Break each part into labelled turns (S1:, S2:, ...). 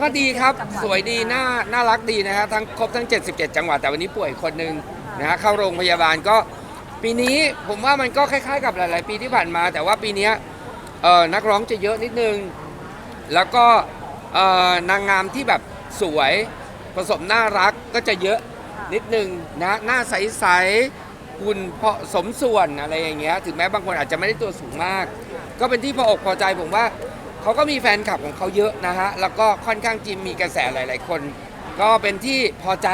S1: ก็ดีครับสวยดีน่าน่ารักดีนะฮะทั้งครบทั้ง 77 จังหวัดแต่วันนี้ป่วยคนหนึ่งนะฮะเข้าโรงพยาบาลก็ปีนี้ผมว่ามันก็คล้าย ๆ กับหลาย ๆ ปีที่ผ่านมา แต่ว่าปีนี้เออนักร้องจะเยอะนิดนึง แล้วก็เออนางงามที่แบบสวยผสมน่ารักก็จะเยอะนิดนึงนะหน้าใสๆหุ่นพอสมส่วนอะไรอย่างเงี้ยถึงแม้บางคนอาจจะไม่ได้ตัวสูงมาก ก็เป็นที่พออกพอใจผมว่า เขาก็มีแฟนคลับของเขาเยอะนะฮะ แล้วก็ค่อนข้างจีมมีกระแสหลาย ๆ คน ก็เป็นที่พอใจ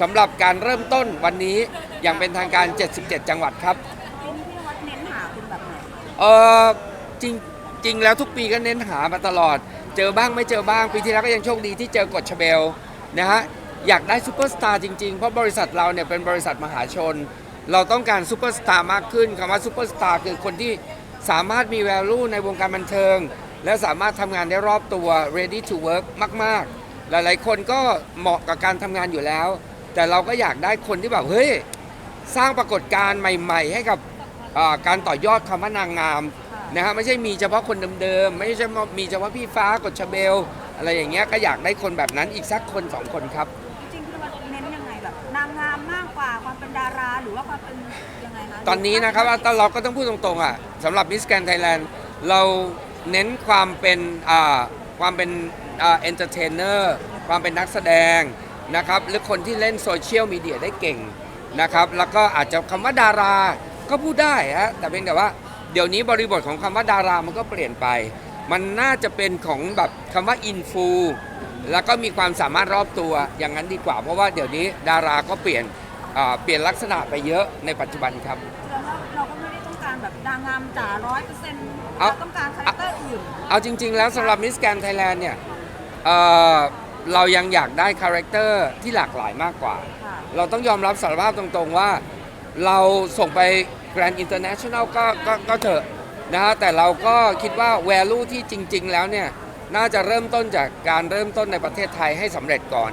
S1: สำหรับการเริ่มต้นวันนี้อย่างเป็นทางการ 77 จังหวัดครับ
S2: ปีนี้พี่นวัดเน้นหาคุณแบบไหน
S1: เออจริงจริงแล้วทุกปีก็เน้นหามาตลอด เจอบ้างไม่เจอบ้าง ปีที่แล้วก็ยังโชคดีที่เจอกดชเบลนะฮะอยากได้ซูเปอร์สตาร์จริง ๆ เพราะบริษัทเราเนี่ยเป็นบริษัทมหาชน เราต้องการซูเปอร์สตาร์มากขึ้นคำว่าซูเปอร์สตาร์คือคนที่สามารถมี value ในวงการบันเทิง และสามารถทำงานได้รอบตัว ready to work มาก ๆ หลาย ๆ คนก็เหมาะกับการทำงานอยู่แล้ว แต่เราก็อยากได้คนที่แบบเฮ้ยสร้างปรากฏการณ์ใหม่ ๆ ให้กับอ่าการต่อยอดคำว่านางงามนะฮะไม่ใช่มีเฉพาะคนเดิมๆไม่ใช่มีเฉพาะพี่ฟ้ากดชเบล อะไรอย่างเงี้ยก็อยากได้คนแบบนั้นอีกสักคนสองคนครับ
S2: จริงๆพี่นวัดเน้นยังไงแบบนางงามมากกว่าความเป็นดาราหรือว่าความเป็นยังไงคะ
S1: ตอนนี้นะครับว่าเราก็ต้องพูดตรงๆอะสำหรับมิสแกนไทยแลนด์เรา เน้นความเป็นอ่าความเป็นอ่าเอนเตอร์เทนเนอร์ความเป็นนักแสดงนะครับหรือคนที่เล่นโซเชียลมีเดียได้เก่งนะครับแล้วก็อาจจะคำว่าดาราก็พูดได้ฮะแต่เพียงแต่ว่าเดี๋ยวนี้บริบทของคำว่าดารามันก็เปลี่ยนไป มันน่าจะเป็นของแบบคำว่าอินฟูแล้วก็มีความสามารถรอบตัวอย่างนั้นดีกว่า เพราะว่าเดี๋ยวนี้ดาราก็เปลี่ยนอ่าเปลี่ยนลักษณะไปเยอะในปัจจุบันครับ
S2: แสดงว่าเราก็ไม่ได้ต้องการแบบนางงามจ๋าร้อยเปอร์เซ็นต์
S1: เอา
S2: เราต้องการคาแรคเตอร์อื่น
S1: เอาจริง ๆ แล้วสำหรับมิสแกนไทยแลนด์เนี่ยเอ่อเรายังอยากได้คาแรคเตอร์ที่หลากหลายมากกว่า
S2: ค่ะ
S1: เราต้องยอมรับสารภาพตรงๆว่า เราส่งไป Grand International ก็ก็ก็เถอะนะฮะแต่เราก็คิดว่า value ที่จริง ๆ แล้วเนี่ย น่าจะเริ่มต้นจากการเริ่มต้นในประเทศไทยให้สำเร็จก่อน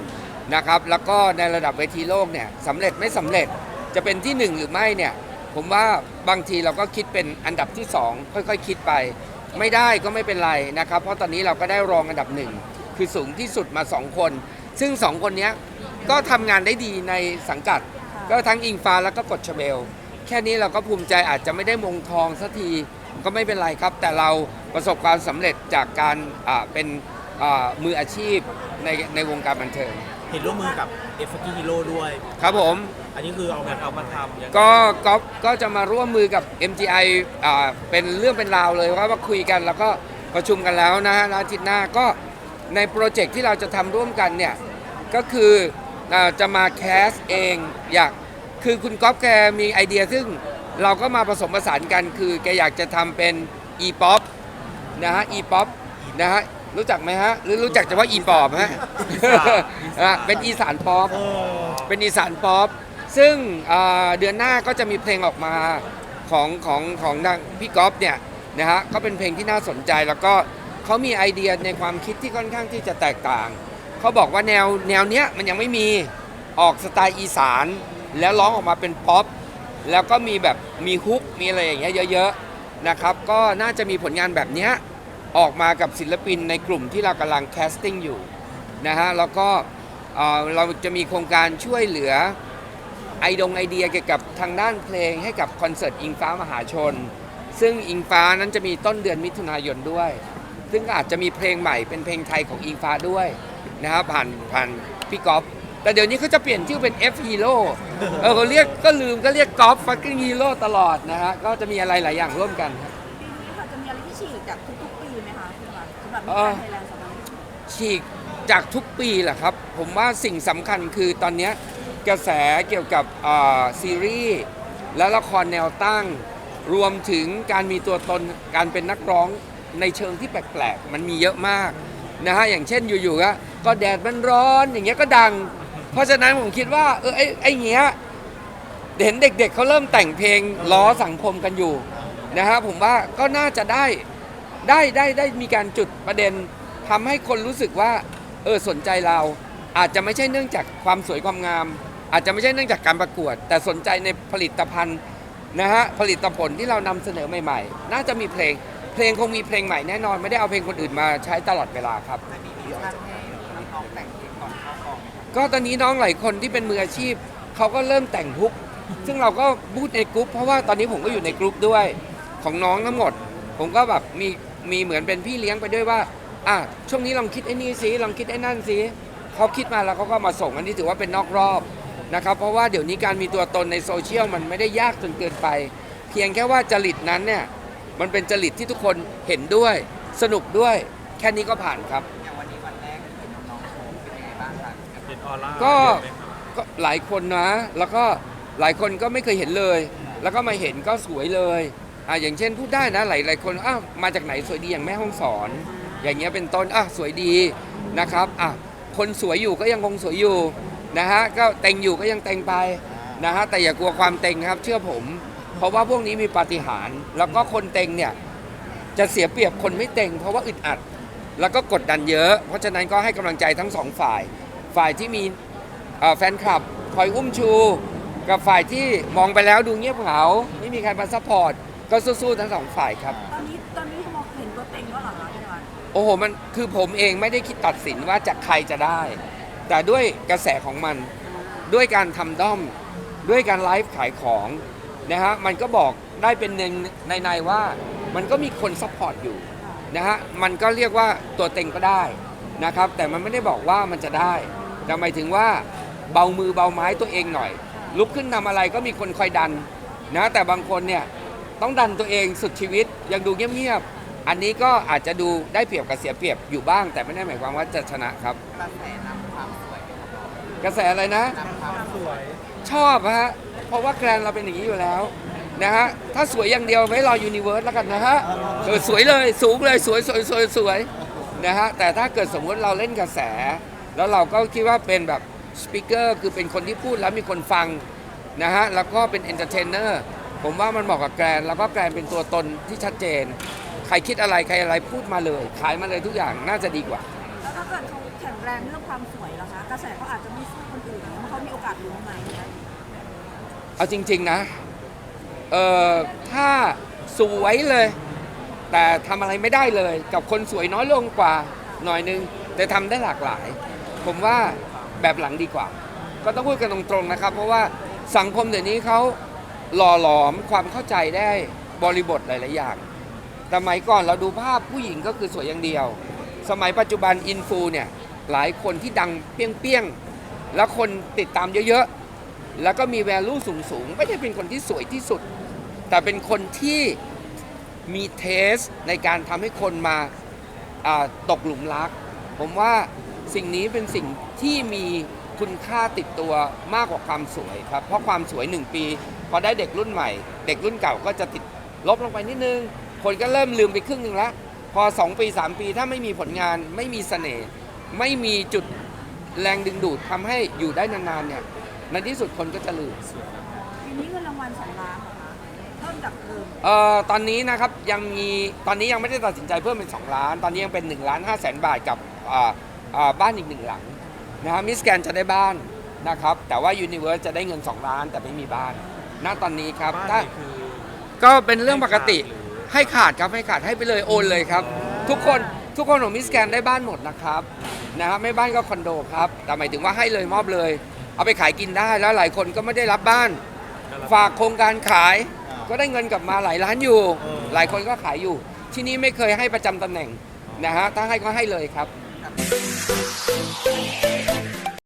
S1: นะครับ แล้วก็ในระดับเวทีโลกเนี่ยสำเร็จไม่สำเร็จจะเป็นที่หนึ่งหรือไม่เนี่ย ผมว่าบางทีเราก็คิดเป็นอันดับที่สองค่อยๆ คิดไป ไม่ได้ก็ไม่เป็นไรนะครับ เพราะตอนนี้เราก็ได้รองอันดับหนึ่งคือสูงที่สุดมา 2 คน ซึ่ง 2 คนเนี้ยก็ทำงานได้ดีในสังกัด ก็ทั้งอิงฟ้าแล้วก็กดชเบล แค่นี้เราก็ภูมิใจอาจจะไม่ได้มงทองสักทีก็ไม่เป็นไรครับ แต่เราประสบความสำเร็จจากการอ่าเป็นอ่ามืออาชีพในในวงการบันเทิง
S3: เห็นร่วมมือกับเอฟกีฮีโร่ด้วย
S1: ครับผม
S3: อันนี้คือเอามาเอามาทำอย่าง
S1: ก็ก็ก็จะมาร่วมมือกับ MGI อ่าเป็นเรื่องเป็นราวเลยว่ามาคุยกันแล้วก็ประชุมกันแล้วนะฮะแล้วอาทิตย์หน้าก็ในโปรเจกต์ที่เราจะทำร่วมกันเนี่ย ก็คืออาจะมาแคสเองอยากคือคุณก๊อฟแกมีไอเดียซึ่งเราก็มาผสมผสานกัน คือแกอยากจะทำเป็น e-pop นะฮะ e-pop นะฮะ รู้จักไหมฮะ หรือรู้จักเฉพาะ e-pop ฮะอะเป็นอีสานป๊อป
S3: เออ
S1: เป็นอีสานป๊อปซึ่งอ่าเดือนหน้าก็จะมีเพลงออกมาของของของทางพี่ก๊อฟเนี่ยนะฮะก็เป็นเพลงที่น่าสนใจแล้วก็เขามีไอเดียในความคิดที่ค่อนข้างที่จะแตกต่าง เขาบอกว่าแนวแนวเนี้ยมันยังไม่มีออกสไตล์อีสาน แล้วร้องออกมาเป็นป๊อปแล้วก็มีแบบมีฮุกมีอะไรอย่างเงี้ยเยอะๆนะครับก็น่าจะมีผลงานแบบเนี้ย ออกมากับศิลปินในกลุ่มที่เรากำลังแคสติ้งอยู่นะฮะแล้วก็เอ่อเราจะมีโครงการช่วยเหลือไอดงไอเดียเกี่ยวกับทางด้านเพลงให้กับคอนเสิร์ตอิงฟ้ามหาชน ซึ่งอิงฟ้านั้นจะมีต้นเดือนมิถุนายนด้วย ซึ่งอาจจะมีเพลงใหม่เป็นเพลงไทยของอิงฟ้าด้วยนะครับผ่านผ่านพี่ก๊อฟแต่เดี๋ยวนี้เขาจะเปลี่ยนชื่อเป็น F Hero เออเขาเรียกก็ลืมก็เรียกก๊อฟฟักกิ้งฮีโร่ตลอดนะฮะก็จะมีอะไรหลายอย่างร่วมกันครับ
S2: ปีนี้ค่ะจะมีอะไรที่ฉีกจากทุก
S1: เอ
S2: ส
S1: อฉีกจากทุกปีแหละครับ ผมว่าสิ่งสำคัญคือตอนเนี้ยกระแสเกี่ยวกับอ่าซีรีส์และละครแนวตั้ง รวมถึงการมีตัวตนการเป็นนักร้องในเชิงที่แปลกๆ มันมีเยอะมากนะฮะอย่างเช่นอยู่ๆก็ก็แดดมันร้อนอย่างเงี้ยก็ดัง เพราะฉะนั้นผมคิดว่าเออไอ้ไอ้เงี้ยเห็นเด็กๆเขาเริ่มแต่งเพลงล้อสังคมกันอยู่นะฮะผมว่าก็น่าจะได้ ได้ได้ได้มีการจุดประเด็นทำให้คนรู้สึกว่าเออสนใจเรา อาจจะไม่ใช่เนื่องจากความสวยความงาม อาจจะไม่ใช่เนื่องจากการประกวด แต่สนใจในผลิตภัณฑ์นะฮะผลิตผลที่เรานำเสนอใหม่ ๆ น่าจะมีเพลงเพลงคงมีเพลงใหม่แน่นอนไม่ได้เอาเพลงคนอื่นมาใช้ตลอดเวลาครับ
S4: ก็
S1: ตอนนี้น้องหลายคนที่เป็นมืออาชีพเขาก็เริ่มแต่งฮุกซึ่งเราก็พูดในกรุ๊ปเพราะว่าตอนนี้ผมก็อยู่ในกรุ๊ปด้วยของน้องทั้งหมด ผมก็แบบมี มีเหมือนเป็นพี่เลี้ยงไปด้วยว่าอะช่วงนี้ลองคิดไอ้นี่สิลองคิดไอ้นั่นสิเขาคิดมาแล้วเขาก็มาส่งอันนี้ถือว่าเป็นนอกรอบนะครับ เพราะว่าเดี๋ยวนี้การมีตัวตนในโซเชียลมันไม่ได้ยากจนเกินไป เพียงแค่ว่าจริตนั้นเนี่ยมันเป็นจริตที่ทุกคนเห็นด้วย สนุกด้วย แค่นี้ก็ผ่านครับ
S4: อย่างวันนี้วันแรกเห็นน้องๆโชว์เป็นยังไงบ้างครับ
S3: เป็นออร่า
S1: ก็
S3: เยอะไหมครับ
S1: ก็หลายคนนะ แล้วก็หลายคนก็ไม่เคยเห็นเลย แล้วก็มาเห็นก็สวยเลย อะอย่างเช่นพูดได้นะหลายหลายคนอ้าวมาจากไหนสวยดีอย่างแม่ห้องสอน อย่างเงี้ยเป็นต้นอะสวยดีนะครับอะคนสวยอยู่ก็ยังคงสวยอยู่นะฮะก็เต็งอยู่ก็ยังเต็งไปนะฮะแต่อย่ากลัวความเต็งนะครับ เชื่อผม เพราะว่าพวกนี้มีปาฏิหาริย์แล้วก็คนเต็งเนี่ยจะเสียเปรียบคนไม่เต็งเพราะว่าอึดอัด แล้วก็กดดันเยอะ เพราะฉะนั้นก็ให้กำลังใจทั้งสองฝ่าย ฝ่ายที่มีแฟนคลับคอยอุ้มชู กับฝ่ายที่มองไปแล้วดูเงียบเหงาไม่มีใครมาซัพพอร์ต ก็สู้ๆทั้งสองฝ่ายครับ
S2: ตอนนี้ตอนนี้มองเห็นตัวเต็งก็เหรอคะพี่นวัด
S1: โอ้โหมันคือผมเองไม่ได้คิดตัดสินว่าจากใครจะได้ แต่ด้วยกระแสของมันด้วยการทำด้อม ด้วยการไลฟ์ขายของนะฮะมันก็บอกได้เป็นหนึ่งในในๆว่า มันก็มีคนซัพพอร์ตอยู่นะฮะมันก็เรียกว่าตัวเต็งก็ได้นะครับแต่มันไม่ได้บอกว่ามันจะได้แต่หมายถึงว่าเบามือเบาไม้ตัวเองหน่อย ลุกขึ้นทำอะไรก็มีคนคอยดันนะแต่บางคนเนี่ย ต้องดันตัวเองสุดชีวิตยังดูเงียบๆอันนี้ก็อาจจะดูได้เปรียบกับเสียเปรียบอยู่บ้าง แต่ไม่ได้หมายความว่าจะชนะครับ
S4: กระแสนำความสวยครับน้อง
S1: กระแสอะไรนะ
S4: นำความสวย
S1: ชอบฮะ เพราะว่าแกรนเราเป็นอย่างนี้อยู่แล้วนะฮะ ถ้าสวยอย่างเดียวไม่รอยูนิเวิร์สแล้วกันนะฮะเออสวยเลยสูงเลยสวยสวยสวยสวยนะฮะ แต่ถ้าเกิดสมมุติเราเล่นกระแส แล้วเราก็คิดว่าเป็นแบบสปิเกอร์คือเป็นคนที่พูดแล้วมีคนฟังนะฮะ แล้วก็เป็นเอนเตอร์เทนเนอร์ ผมว่ามันเหมาะกับแกรนแล้วก็แกรนเป็นตัวตนที่ชัดเจน ใครคิดอะไรใครอะไรพูดมาเลย ขายมาเลยทุกอย่างน่าจะดีกว่า
S2: แล้วถ้าเกิดเขาแข็งแรงเรื่องความสวยล่ะคะกระแสเขาอาจจะไม่สู้คนอื่นเนี่ยเขามีโอกาสรู้ไหมเนี่ย
S1: เอาจริง ๆนะ เอ่อ ถ้าสวยเลย แต่ทำอะไรไม่ได้เลย กับคนสวยน้อยลงกว่าหน่อยนึง แต่ทำได้หลากหลาย ผมว่าแบบหลังดีกว่า ก็ต้องพูดกันตรงๆนะครับ เพราะว่าสังคมเดี๋ยวนี้เขา หล่อหลอมความเข้าใจได้บริบทหลาย ๆ อย่างสมัยก่อนเราดูภาพผู้หญิงก็คือสวยอย่างเดียว สมัยปัจจุบันอินฟูเนี่ยหลายคนที่ดังเปี้ยง ๆ แล้วคนติดตามเยอะ ๆ แล้วก็มีแวลูสูง ๆ ไม่ใช่เป็นคนที่สวยที่สุด แต่เป็นคนที่มีเทสในการทำให้คนมาอ่าตกหลุมรัก ผมว่าสิ่งนี้เป็นสิ่งที่มีคุณค่าติดตัวมากกว่าความสวยครับ เพราะความสวยหนึ่งปี พอได้เด็กรุ่นใหม่ เด็กรุ่นเก่าก็จะติดลบลงไปนิดนึง คนก็เริ่มลืมไปครึ่งหนึ่งแล้วพอ 2 ปี 3 ปีถ้าไม่มีผลงานไม่มีเสน่ห์ไม่มีจุดแรงดึงดูดทำให้อยู่ได้นานๆเนี่ยในที่สุดคนก็จะลืม
S2: ปีนี้เงินรางวัลสองล้านเหรอคะเพิ่มจากเดิม
S1: เอ่อตอนนี้นะครับยังมีตอนนี้ยังไม่ได้ตัดสินใจเพิ่มเป็น 2 ล้าน ตอนนี้ยังเป็น1ล้าน5แสนบาทกับอ่าอ่าบ้านอีกหนึ่งหลังนะฮะมิสแกนจะได้บ้านนะครับแต่ว่ายูนิเวิร์สจะได้เงิน 2 ล้านแต่ไม่มีบ้าน ณตอนนี้ครับ
S3: บ้าน
S1: ถ้า
S3: นี่คือ
S1: ก็เป็นเรื่องปกติให้ขาดครับให้ขาดให้ไปเลยโอนเลยครับ ทุกคนทุกคนของมิสแกนได้บ้านหมดนะครับนะครับไม่บ้านก็คอนโดครับแต่หมายถึงว่าให้เลยมอบเลย เอาไปขายกินได้แล้วหลายคนก็ไม่ได้รับบ้าน ฝากโครงการขาย ก็ได้เงินกลับมาหลายล้านอยู่
S3: เออ
S1: หลายคนก็ขายอยู่ ที่นี้ไม่เคยให้ประจำตำแหน่งนะฮะถ้าให้ก็ให้เลยครับ
S4: กับ